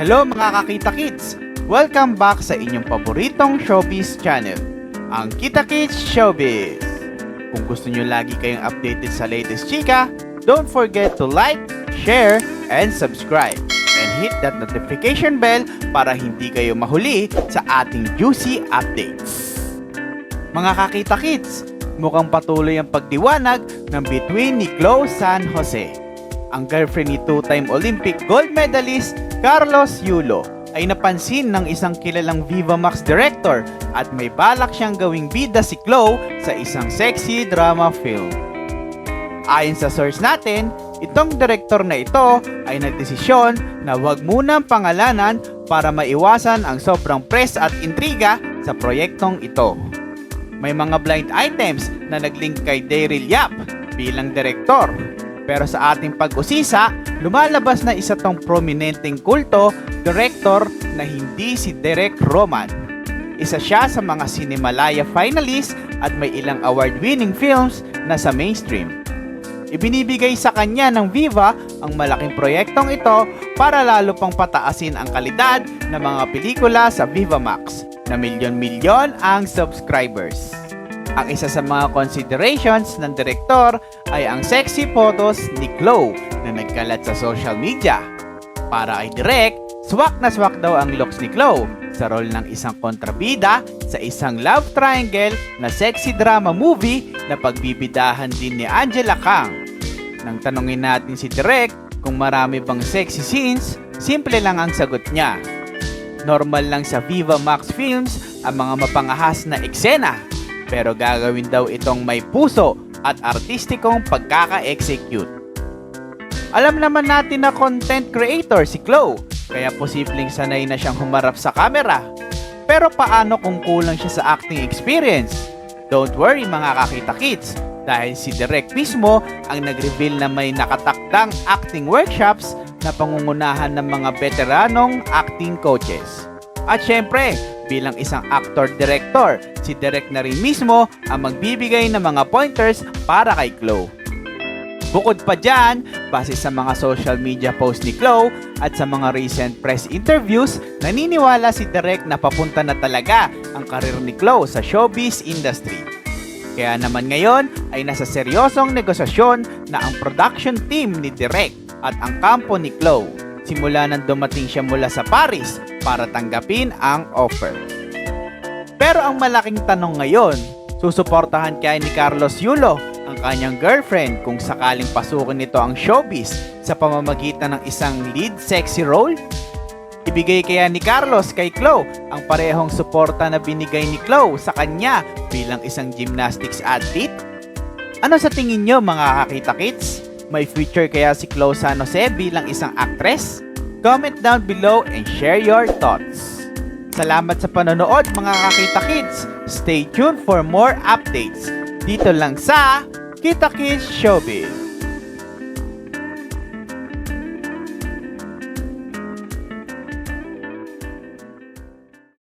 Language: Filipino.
Hello mga kakita kids! Welcome back sa inyong paboritong showbiz channel, ang Kita Kids Showbiz. Kung gusto nyo lagi kayong updated sa latest chika, don't forget to like, share, and subscribe. And hit that notification bell para hindi kayo mahuli sa ating juicy updates. Mga kakita kids, mukhang patuloy ang pagdiwanag ng between ni Chloe San Jose. Ang girlfriend ni two-time Olympic gold medalist Carlos Yulo ay napansin ng isang kilalang Viva Max director at may balak siyang gawing bida si Chloe sa isang sexy drama film. Ayon sa source natin, itong direktor na ito ay nagdesisyon na huwag munang pangalanan para maiwasan ang sobrang press at intriga sa proyektong ito. May mga blind items na naglink kay Daryl Yap bilang direktor. Pero sa ating pag-usisa, lumalabas na isa tong prominenteng kulto director na hindi si Derek Roman. Isa siya sa mga Cinemalaya finalist at may ilang award-winning films na sa mainstream. Ibinibigay sa kanya ng Viva ang malaking proyektong ito para lalo pang pataasin ang kalidad ng mga pelikula sa Viva Max na milyon-milyon ang subscribers. Ang isa sa mga considerations ng direktor ay ang sexy photos ni Chloe na nagkalat sa social media. Para kay Direk, swak na swak daw ang looks ni Chloe sa role ng isang kontrabida sa isang love triangle na sexy drama movie na pagbibidahan din ni Angela Kang. Nang tanungin natin si Direk kung marami bang sexy scenes, simple lang ang sagot niya. Normal lang sa Viva Max Films ang mga mapangahas na eksena pero gagawin daw itong may puso at artistikong pagkaka-execute. Alam naman natin na content creator si Chloe, kaya posibleng sanay na siyang humarap sa camera. Pero paano kung kulang siya sa acting experience? Don't worry mga kakita kids, dahil si Direk mismo ang nag-reveal na may nakatakdang acting workshops na pangungunahan ng mga veteranong acting coaches. At syempre, bilang isang actor-director, si Direk na rin mismo ang magbibigay ng mga pointers para kay Chloe. Bukod pa dyan, base sa mga social media posts ni Chloe at sa mga recent press interviews, naniniwala si Direk na papunta na talaga ang karir ni Chloe sa showbiz industry. Kaya naman ngayon ay nasa seryosong negosasyon na ang production team ni Direk at ang kampo ni Chloe simula nang dumating siya mula sa Paris para tanggapin ang offer. Pero ang malaking tanong ngayon, susuportahan kaya ni Carlos Yulo ang kanyang girlfriend kung sakaling pasukin nito ang showbiz sa pamamagitan ng isang lead sexy role? Ibigay kaya ni Carlos kay Chloe ang parehong suporta na binigay ni Chloe sa kanya bilang isang gymnastics athlete? Ano sa tingin nyo mga kakita kids? May future kaya si Chloe San Jose bilang isang actress? Comment down below and share your thoughts. Salamat sa panonood mga kakita kids. Stay tuned for more updates dito lang sa Kita Kids Showbiz.